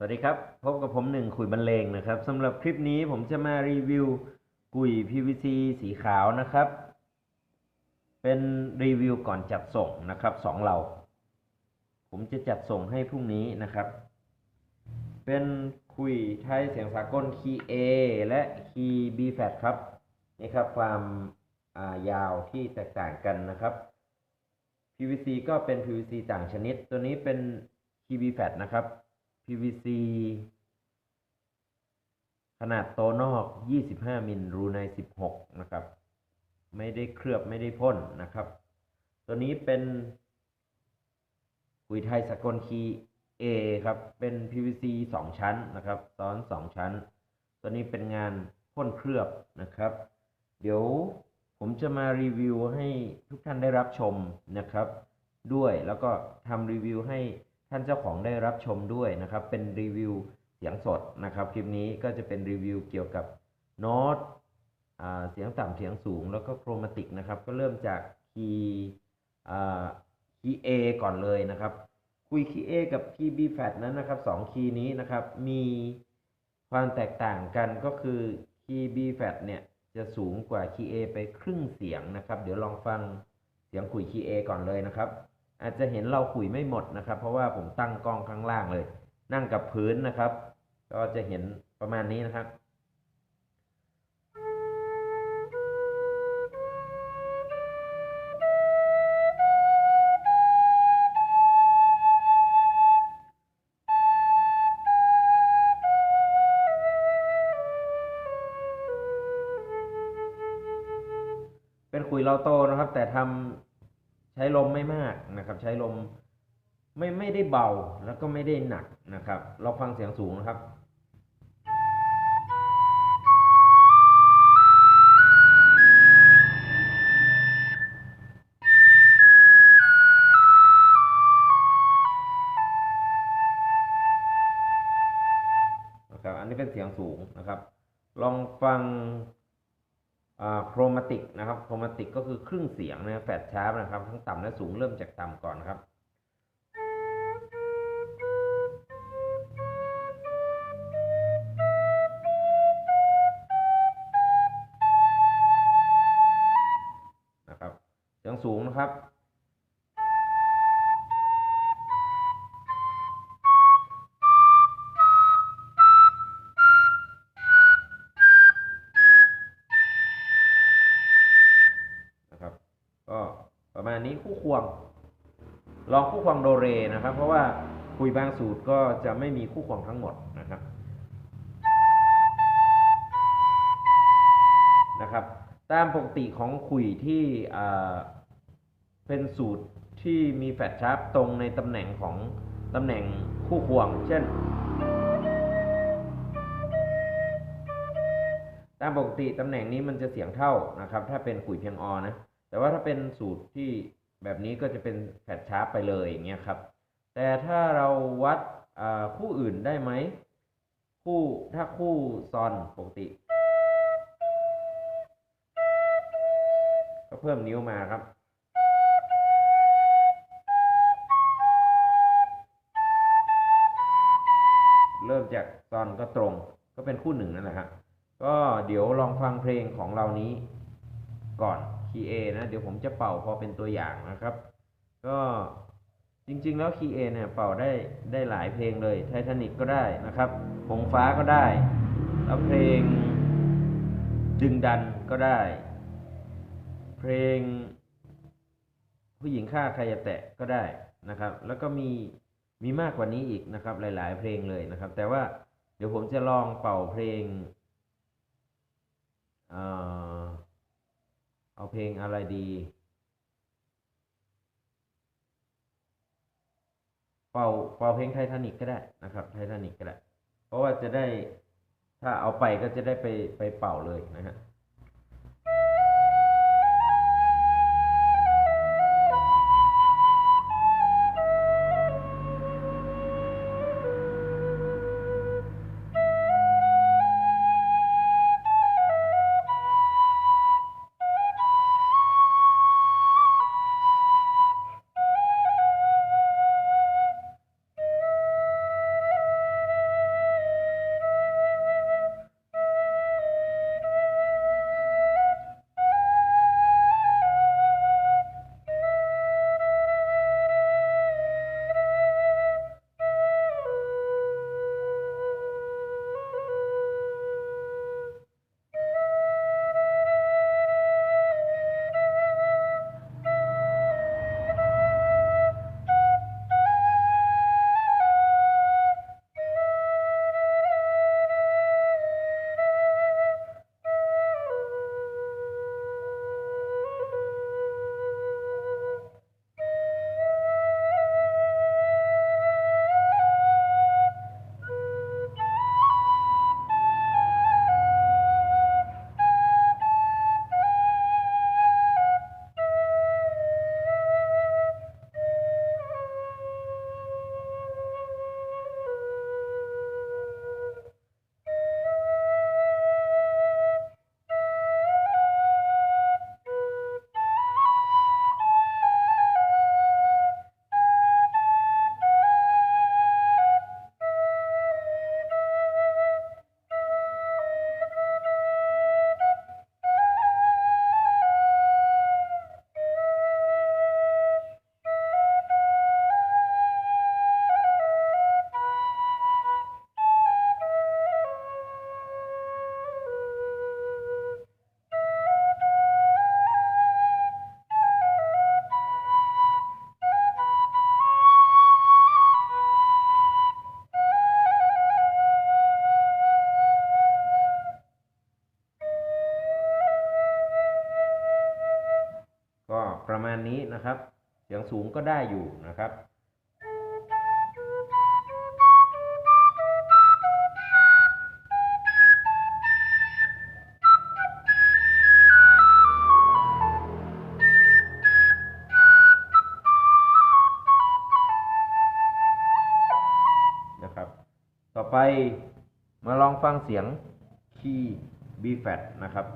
สวัสดีครับ พบกับผมหนึ่งคุยบรรเลงนะครับสำหรับคลิปนี้ผมจะมารีวิวกุย PVC สีขาวนะครับ เป็นรีวิวก่อนจัดส่งนะครับสองเรา ผมจะจัดส่งให้พรุ่งนี้นะครับ เป็นคุยไทยเสียงสากลคีย์ A และคีย์ B flat ครับ นี่ครับความายาวที่แตกต่างกันนะครับ PVC ก็เป็น PVC ต่างชนิด ตัวนี้เป็นคีย์ B flat นะครับ PVC ขนาดโตนอก 25 มิลรูใน 16 นะครับ ไม่ได้เคลือบไม่ได้พ่นนะครับ ตัวนี้เป็นขุยไทยสกลคี A ครับ เป็น PVC 2 ชั้นนะครับซ้อน 2 ชั้น ตัวนี้เป็นงานพ่นเคลือบนะครับ เดี๋ยวผมจะมารีวิวให้ทุกท่านได้รับชมนะครับ ด้วยแล้วก็ทำรีวิวให้ ท่านเจ้าของได้รับชมด้วยนะครับ เป็นรีวิวเสียงสดนะครับ คลิปนี้ก็จะเป็นรีวิวเกี่ยวกับโน้ตเสียงต่ำเสียงสูงแล้วก็โครมาติกนะครับ ก็เริ่มจากคีย์อ่าคีย์ A ก่อนเลยนะครับ คุยคีย์ A กับคีย์ B flat นั้นนะครับสองคีย์นี้นะครับ มีความแตกต่างกันก็คือคีย์ B flat เนี่ยจะสูงกว่าคีย์ A ไปครึ่งเสียงนะครับ เดี๋ยวลองฟังเสียงคุยคีย์ A ก่อนเลยนะครับ อาจจะเห็นเราคุยไม่หมดนะครับ เพราะว่าผมตั้งกล้องข้างล่างเลย นั่งกับพื้นนะครับ ก็จะเห็นประมาณนี้นะครับเป็นขุยเราโตนะครับ แต่ทำ ช้ลมไม่มากนะครับ ใช้ลมไม่ไม่ได้เบาแล้วก็ไม่ได้หนักนะครับ เราฟังเสียงสูงนะครับนะครับ อันนี้เป็นเสียงสูงนะครับ ลองฟัง โครมาติกนะครับโครมาติกก็คือครึ่งเสียงนะแฟดชาร์ปนะครับ ทั้งต่ำและสูงเริ่มจากต่ำก่อนนครับ ณนี้คู่ควง ลองคู่ควงโดเรนะครับ เพราะว่าคุยบางสูตรก็จะไม่มีคู่ควงทั้งหมดนะครับนะครับ ตามปกติของคุยที่เป็นสูตรที่มีแฟลชาร์ปตรงในตำแหน่งของตำแหน่งคู่ควง เช่น ตามปกติตำแหน่งนี้มันจะเสียงเท่านะครับ ถ้าเป็นขุยเพียงออนะ แต่ว่าถ้าเป็นสูตรที่แบบนี้ก็จะเป็นแฟลชชาร์ปไปเลยอย่างเงี้ยครับ แต่ถ้าเราวัดคู่อื่นได้ไหม คู่ถ้าคู่ซอนปกติ ก็เพิ่มนิ้วมาครับเริ่มจากซอนก็ตรงก็เป็นคู่หนึ่งนั่นแหละครับก็เดี๋ยวลองฟังเพลงของเรานี้ก่อน คีเอนะ เดี๋ยวผมจะเป่าพอเป็นตัวอย่างนะครับ ก็จริงๆแล้วคีเอเนี่ยเป่าได้ได้หลายเพลงเลยไททานิกก็ได้นะครับหงฟ้าก็ได้ แล้วเพลงดึงดันก็ได้ เพลง ผู้หญิงฆ่าใครจะแตะก็ได้นะครับ แล้วก็มีมีมากกว่านี้อีกนะครับ หลาย ๆ เพลงเลยนะครับ แต่ว่าเดี๋ยวผมจะลองเป่าเพลงเอ่อ เอาเพลงอะไรดี เป่าเป่าเพลงไททานิกก็ได้นะครับ ไททานิกก็ได้ เพราะว่าจะได้ถ้าเอาไปก็จะได้ไปไปเป่าเลยนะฮะ นะครับ เสียงสูงก็ได้อยู่นะครับนะครับ ต่อไปมาลองฟังเสียงคีย์ B flat นะครับ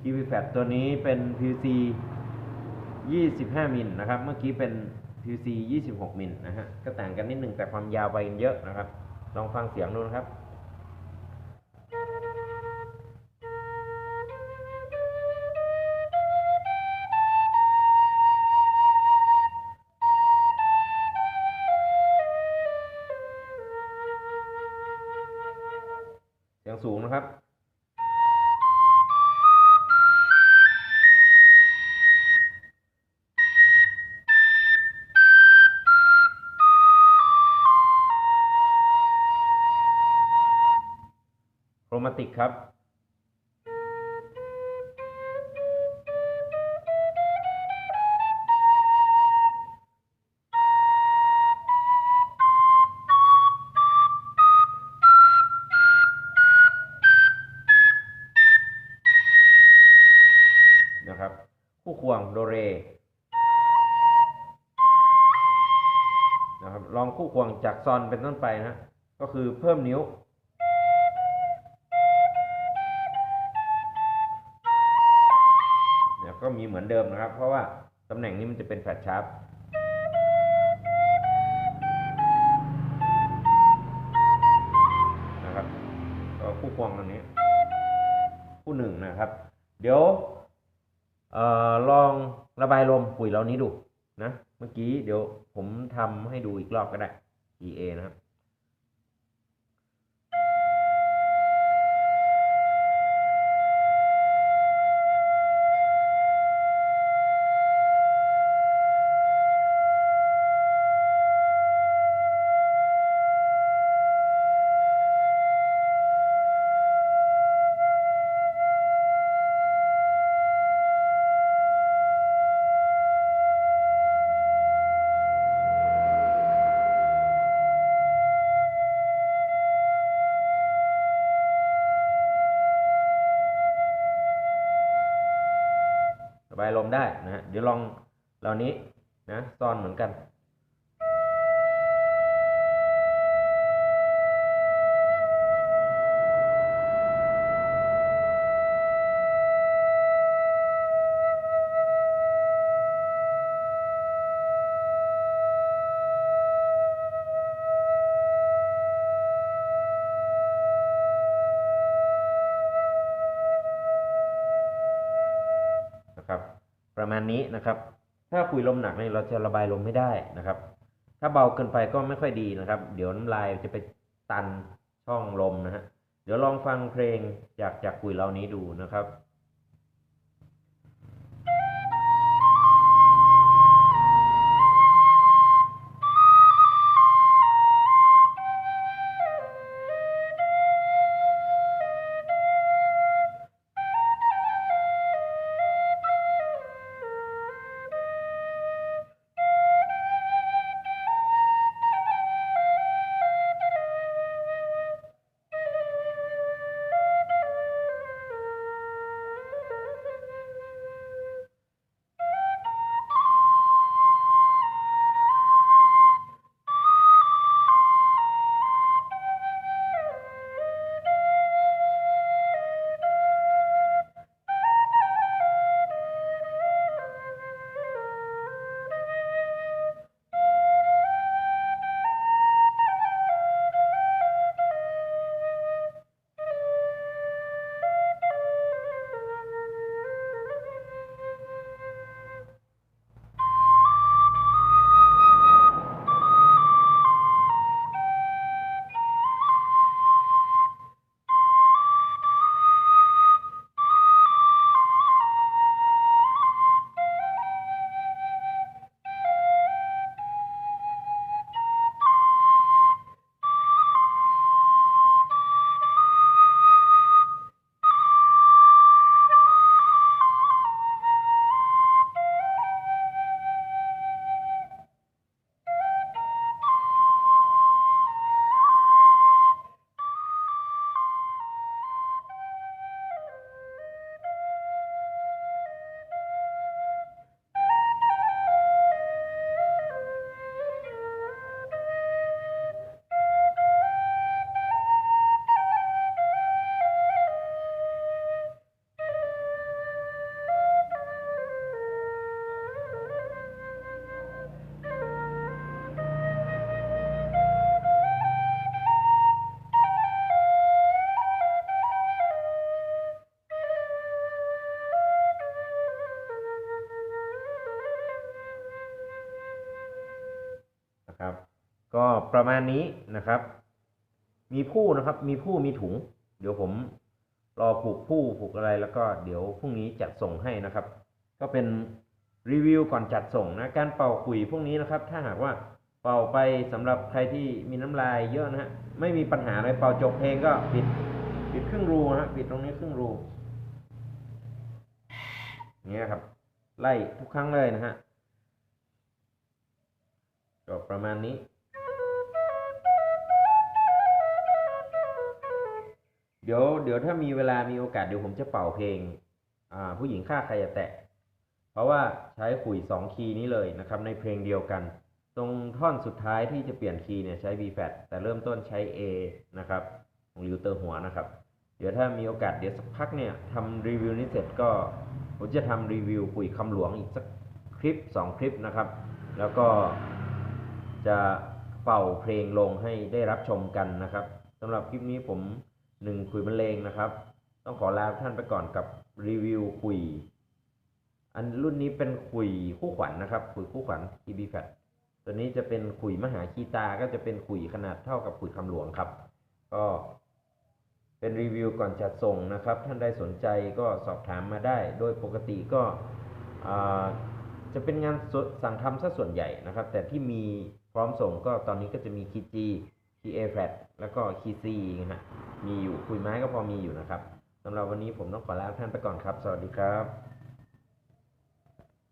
คีย์ B flat ตัวนี้เป็น PVC 25 มิลนะครับ เมื่อกี้เป็น PVC 26 มิลนะฮะ ก็ต่างกันนิดหนึ่งแต่ความยาวไปกันเยอะนะครับ ลองฟังเสียงดูนะครับเสียงสูงนะครับ ติกครับนะครับคู่ควงโดเรนะครับลองคู่ควงจากซอนเป็นต้นไปนะ ก็คือเพิ่มนิ้ว เหมือนเดิมนะครับ เพราะว่าตำแหน่งนี้มันจะเป็นแฟลตชาร์ปนะครับก็คู่ควงตรงนี้ คู่หนึ่งนะครับ เดี๋ยวออลองระบายลมปุ๋ยเหล่านี้ดูนะ เมื่อกี้เดี๋ยวผมทำให้ดูอีกรอบก็ได้ EA นะครับ ลมได้นะฮะเดี๋ยวลองเหล่านี้นะซ่อนเหมือนกัน ประมาณนี้นะครับ ถ้าคุยลมหนักเนี่ยเราจะระบายลมไม่ได้นะครับ ถ้าเบาเกินไปก็ไม่ค่อยดีนะครับ เดี๋ยวน้ำลายจะไปตันช่องลมนะฮะเดี๋ยวลองฟังเพลงจากจากคุยเหล่านี้ดูนะครับ ก็ประมาณนี้นะครับ มีผู้นะครับ มีผู้มีถุง เดี๋ยวผมรอผูกผู้ผูกอะไรแล้วก็เดี๋ยวพรุ่งนี้จัดส่งให้นะครับ ก็เป็นรีวิวก่อนจัดส่งนะการเป่าขุยพวกนี้นะครับ ถ้าหากว่าเป่าไปสำหรับใครที่มีน้ำลายเยอะนะฮะไม่มีปัญหาอะไรเป่าจบเพลงก็ปิดปิดครึ่งรูนะฮะปิดตรงนี้ครึ่งรูอย่างเงี้ยครับ ไล่ทุกครั้งเลยนะฮะก็ประมาณนี้ เดี๋ยวเดี๋ยวถ้ามีเวลามีโอกาสเดี๋ยวผมจะเป่าเพลงอ่าผู้หญิงฆ่าใครจะแตะ เพราะว่าใช้ขุยสองคีย์นี้เลยนะครับในเพลงเดียวกัน ตรงท่อนสุดท้ายที่จะเปลี่ยนคีย์เนี่ยใช้ B flat แต่เริ่มต้นใช้ A นะครับของลิวเตอร์หัวนะครับ เดี๋ยวถ้ามีโอกาสเดี๋ยวสักพักเนี่ยทำรีวิวนี้เสร็จก็ผมจะทำรีวิวขุยคำหลวงอีกสักคลิป 2 คลิปนะครับ แล้วก็จะเป่าเพลงลงให้ได้รับชมกันนะครับสำหรับคลิปนี้ผม หนึ่งคุยบรรเลงนะครับ ต้องขอลาท่านไปก่อนกับรีวิวคุย อันรุ่นนี้เป็นขุยคู่ขวัญนะครับขุยคู่ขวัญ TB Fat ตัวนี้จะเป็นขุยมหาคีตา ก็จะเป็นขุยขนาดเท่ากับขุยคำหลวงครับ ก็เป็นรีวิวก่อนจัดส่งนะครับ ท่านใดสนใจก็สอบถามมาได้ โดยปกติก็จะเป็นงานสั่งทำซะส่วนใหญ่นะครับ แต่ที่มีพร้อมส่งก็ตอนนี้ก็จะมีคีย์ G คีย์ A flat แล้วก็คีย์ C นะฮะมีอยู่คุยไม้ก็พอมีอยู่นะครับสำหรับวันนี้ผมต้องขอลาท่านไปก่อนครับ สวัสดีครับ